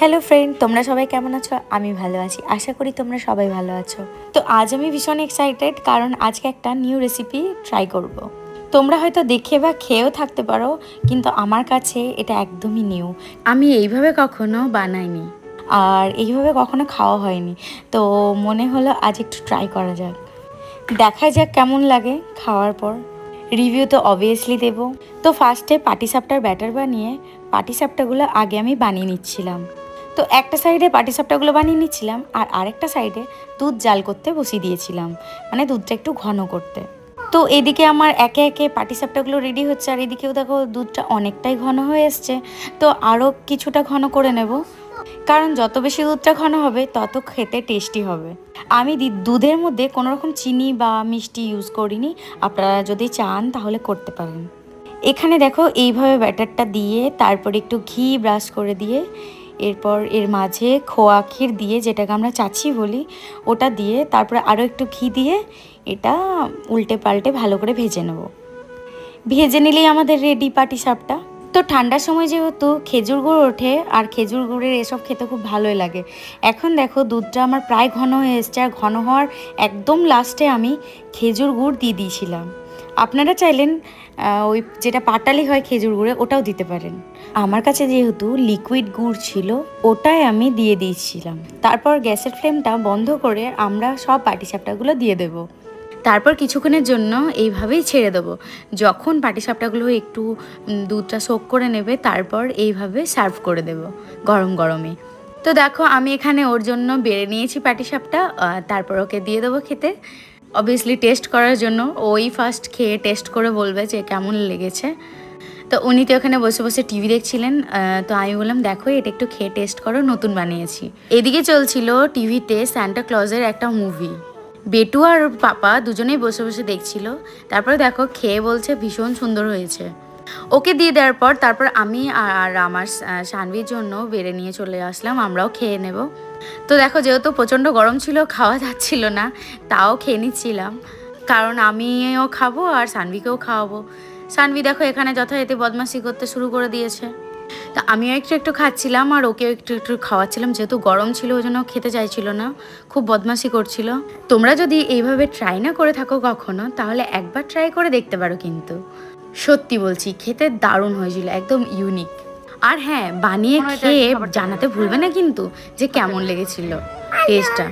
Hello friend তোমরা সবাই কেমন আছো? আমি ভালো আছি। আশা করি তোমরা সবাই ভালো আছো। তো আজ আমি ভীষণ এক্সাইটেড কারণ আজকে একটা নিউ রেসিপি ট্রাই করব। তোমরা হয়তো দেখে বা খেয়েও থাকতে পারো, কিন্তু আমার কাছে এটা একদমই নিউ আমি এইভাবে কখনো বানাইনি আর এইভাবে কখনো খাওয়া হয়নি। তো মনে হলো আজ একটু ট্রাই করা যাক। দেখা যাক কেমন লাগে খাওয়ার পর। রিভিউ তো অবভিয়াসলি দেব। তো ফার্স্টে পাটিসাপটার ব্যাটার বানিয়ে পাটিসাপটাগুলো আগে আমি বানিয়ে নিচ্ছিলাম। তো একটা সাইডে পাটিসাপটাগুলো বানিয়ে নিচ্ছিলাম আর আরেকটা সাইডে দুধ জাল করতে বসিয়ে দিয়েছিলাম মানে দুধটা একটু ঘন করতে। তো এদিকে আমার একে একে পাটিসাপটাগুলো রেডি হচ্ছে আর এদিকেও দেখো দুধটা অনেকটাই ঘন হয়ে এসছে। তো আরও কিছুটা ঘন করে নেব। কারণ যত বেশি দুধটা ঘন হবে, তত খেতে টেস্টি হবে। আমি দুধের মধ্যে কোনো রকম চিনি বা মিষ্টি ইউজ করিনি। আপনারা যদি চান, তাহলে করতে পারেন। এখানে দেখো, এইভাবে ব্যাটারটা দিয়ে, তারপর একটু ঘি ব্রাশ করে দিয়ে, এরপর এর মাঝে খোয়া ক্ষীর দিয়ে, যেটাকে আমরা চাচি বলি, ওটা দিয়ে, তারপরে আরও একটু ঘি দিয়ে, এটা উল্টে পাল্টে ভালো করে ভেজে নেব। ভেজে নিলেই আমাদের রেডি পাটি সাপটা। তো ঠান্ডার সময় যেহেতু খেজুর গুড় ওঠে, আর খেজুর গুড়ের এসব খেতে খুব ভালোই লাগে। এখন দেখো দুধটা আমার প্রায় ঘন হয়ে এসছে, আর ঘন হওয়ার একদম লাস্টে আমি খেজুর গুড় দিয়ে দিয়েছিলাম। আপনারা চাইলেন ওই যেটা পাটালি হয় খেজুর গুড়ে, ওটাও দিতে পারেন। আমার কাছে যেহেতু লিকুইড গুড় ছিল, ওটাই আমি দিয়ে দিয়েছিলাম। তারপর গ্যাসের ফ্লেমটা বন্ধ করে আমরা সব পাটিসাপটাগুলো দিয়ে দেবো। তারপর কিছুক্ষণের জন্য এইভাবেই ছেড়ে দেবো। যখন পাটিসাপটাগুলো একটু দুধটা সোক করে নেবে, তারপর এইভাবে সার্ভ করে দেব, গরম গরমে। তো দেখো, আমি এখানে ওর জন্য বেড়ে নিয়েছি পাটিসাপটা তারপর ওকে দিয়ে দেবো খেতে। অবভিয়াসলি টেস্ট করার জন্য ওই ফার্স্ট খেয়ে টেস্ট করে বলবে যে কেমন লেগেছে। তো উনি তো ওখানে বসে বসে টিভি দেখছিলেন তো আমি বললাম, দেখো, এটা একটু খেয়ে টেস্ট করো, নতুন বানিয়েছি। এদিকে চলছিল টিভিতে স্যান্টা ক্লজের একটা মুভি বেটু আর পাপা দুজনেই বসে বসে দেখছিল। তারপরে দেখো খেয়ে বলছে ভীষণ সুন্দর হয়েছে। ওকে দিয়ে দেওয়ার পর তারপর আমি আর আমার সানভির জন্য বেড়ে নিয়ে চলে আসলাম, আমরাও খেয়ে নেব। তো দেখো যেহেতু প্রচণ্ড গরম ছিল, খাওয়া যাচ্ছিল না, তাও খেয়ে নিচ্ছিলাম। কারণ আমিও খাব আর সানভিকেও খাওয়াবো। সানভি দেখো এখানে যথারীতি বদমাশি করতে শুরু করে দিয়েছে। তা আমিও একটু একটু খাচ্ছিলাম আর ওকেও একটু একটু খাওয়াচ্ছিলাম। যেহেতু গরম ছিল ওই জন্য খেতে চাইছিল না। খুব বদমাশি করছিল। তোমরা যদি এইভাবে ট্রাই না করে থাকো কখনো তাহলে একবার ট্রাই করে দেখতে পারো কিন্তু। সত্যি বলছি খেতে দারুণ হয়েছিল একদম ইউনিক আর হ্যাঁ বানিয়ে খেয়ে জানাতে ভুলবে না কিন্তু যে কেমন লেগেছিল টেস্টটা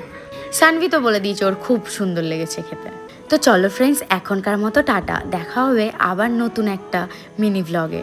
সানভি তো বলে দিয়েছে ওর খুব সুন্দর লেগেছে খেতে। তো চলো ফ্রেন্ডস এখনকার মতো টাটা। দেখা হবে আবার নতুন একটা মিনি ভ্লগে